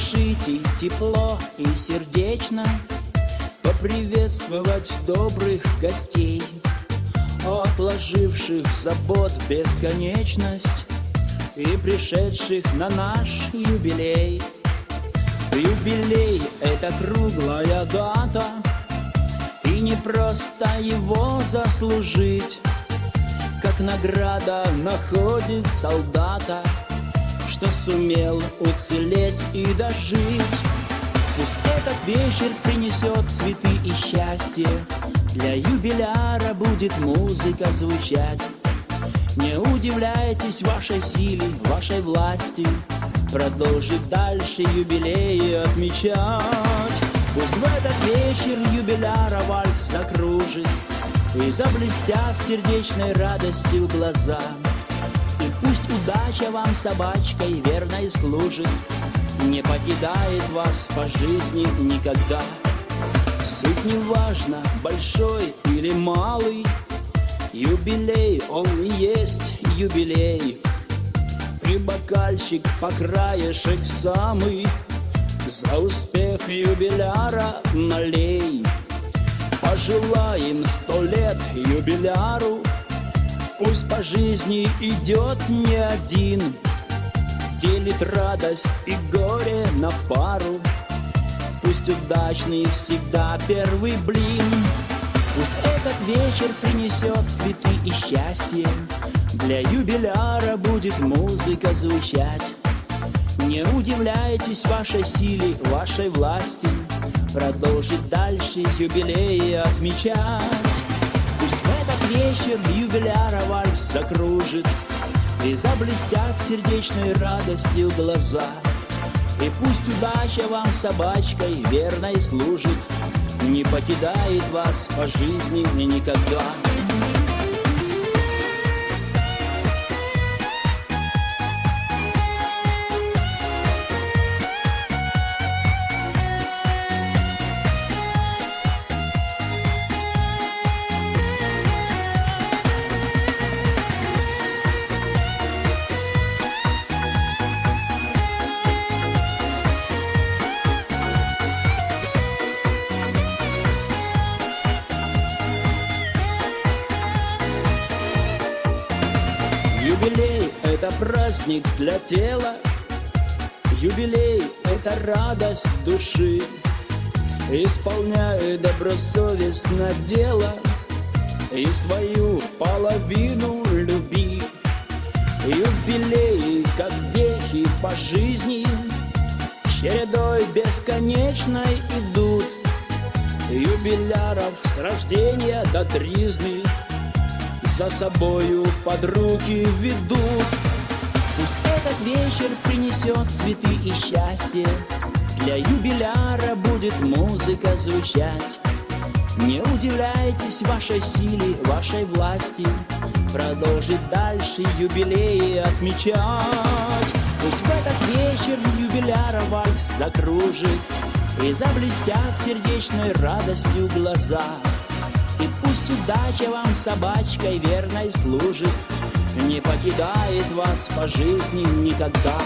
Разрешите тепло и сердечно Поприветствовать добрых гостей Отложивших забот бесконечность И пришедших на наш юбилей. Юбилей — это круглая дата И не просто его заслужить Как награда находит солдата Что сумел уцелеть и дожить. Пусть этот вечер принесет цветы и счастье. Для юбиляра будет музыка звучать. Не удивляйтесь вашей силе, вашей власти. Продолжить дальше юбилеи отмечать. Пусть в этот вечер юбиляра вальс закружит И заблестят сердечной радостью глаза удача вам собачкой верной служит Не покидает вас по жизни никогда. Суть не важно, большой или малый. Юбилей, он и есть юбилей. И бокальчик по краешек самый. За успех юбиляра налей. Пожелаем сто лет юбиляру Пусть по жизни идет не один Делит радость и горе на пару. Пусть удачный всегда первый блин. Пусть этот вечер принесет цветы и счастье. Для юбиляра будет музыка звучать. Не удивляйтесь вашей силе, вашей власти. Продолжить дальше юбилеи отмечать вечер юбиляра вальс закружит И заблестят сердечной радостью глаза И пусть удача вам собачкой верной служит не покидает вас по жизни никогда. Юбилей — это праздник для тела, Юбилей — это радость души. Исполняю добросовестно дело И свою половину люби. Юбилеи, как вехи по жизни, Чередой бесконечной идут. Юбиляров с рождения до тризны за собою под руки ведут. Пусть этот вечер принесет цветы и счастье, Для юбиляра будет музыка звучать. Не удивляйтесь вашей силе, вашей власти, Продолжить дальше юбилеи отмечать. Пусть в этот вечер юбиляра вальс закружит И заблестят сердечной радостью глаза. Удача вам собачкой верной служит Не покидает вас по жизни никогда